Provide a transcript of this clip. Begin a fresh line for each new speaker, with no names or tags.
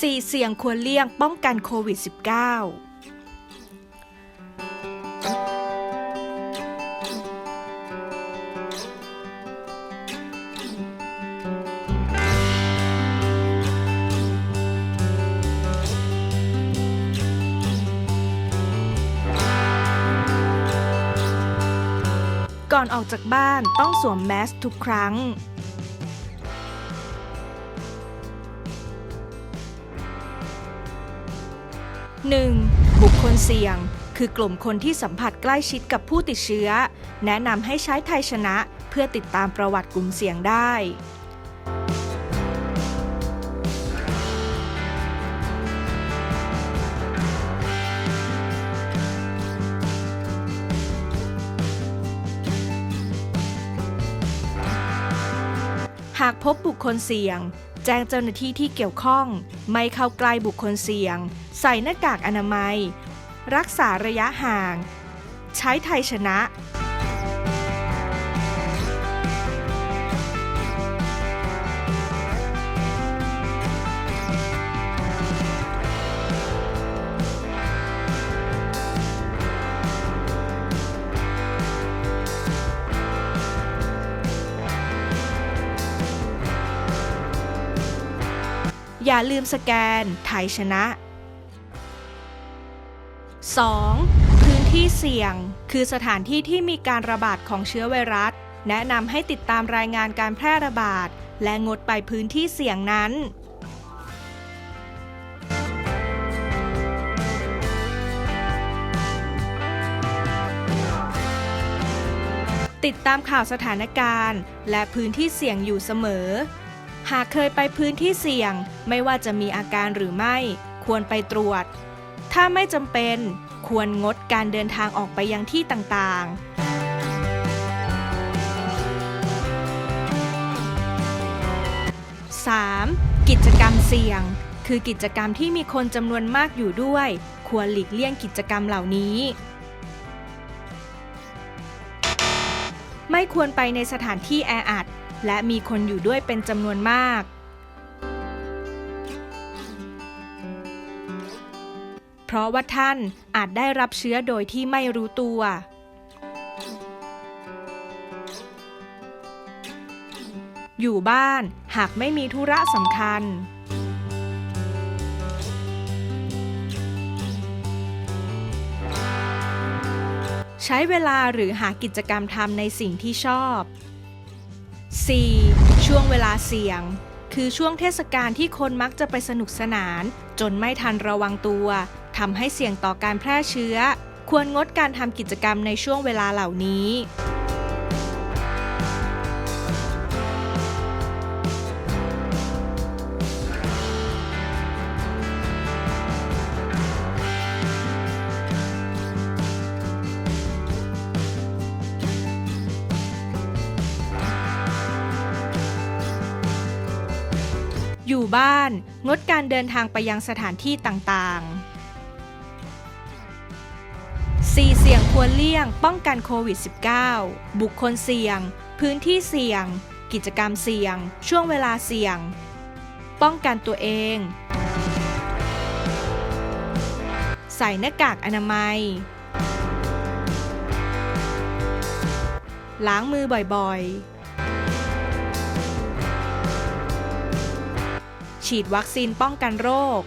4 เสี่ยงควรเลี่ยงป้องกันโควิด -19 ก่อนออกจากบ้านต้องสวมแมสทุกครั้ง 1. บุคคลเสี่ยง คือกลุ่มคนที่สัมผัสใกล้ชิดกับผู้ติดเชื้อ แนะนำให้ใช้ไทยชนะ เพื่อติดตามประวัติกลุ่มเสี่ยงได้ หากพบบุคคลเสี่ยง แจ้งเจ้าหน้าที่ที่เกี่ยวข้อง ไม่เข้าใกล้บุคคลเสี่ยง ใส่หน้ากากอนามัย รักษาระยะห่าง ใช้ไทยชนะ อย่าลืมสแกน ไทยชนะ 2. พื้นที่เสี่ยง คือสถานที่ที่มีการระบาดของเชื้อไวรัส แนะนำให้ติดตามรายงานการแพร่ระบาด และงดไปพื้นที่เสี่ยงนั้นติดตามข่าวสถานการณ์ และพื้นที่เสี่ยงอยู่เสมอ หากเคยไปพื้นที่เสี่ยง ไม่ว่าจะมีอาการหรือไม่ ควรไปตรวจ ถ้าไม่จำเป็น ควรงดการเดินทางออกไปยังที่ต่างๆ 3. กิจกรรมเสี่ยง คือกิจกรรมที่มีคนจำนวนมากอยู่ด้วย ควรหลีกเลี่ยงกิจกรรมเหล่านี้ ไม่ควรไปในสถานที่แออัด และมีคนอยู่ด้วยเป็นจำนวนมาก เพราะว่าท่านอาจได้รับเชื้อโดยที่ไม่รู้ตัว อยู่บ้านหากไม่มีธุระสำคัญใช้เวลาหรือหากิจกรรมทำในสิ่งที่ชอบ 4. ช่วงเวลาเสี่ยง คือช่วงเทศกาลที่คนมักจะไปสนุกสนาน จนไม่ทันระวังตัวทำให้เสี่ยงต่อการแพร่เชื้อ ควรงดการทำกิจกรรมในช่วงเวลาเหล่านี้ อยู่บ้าน งดการเดินทางไปยังสถานที่ต่างๆ 4 เสี่ยงควรเลี่ยง ป้องกันโควิด -19 บุคคลเสี่ยง พื้นที่เสี่ยง กิจกรรมเสี่ยง ช่วงเวลาเสี่ยง ป้องกันตัวเอง ใส่หน้ากากอนามัย ล้างมือบ่อยๆ ฉีดวัคซีนป้องกันโรค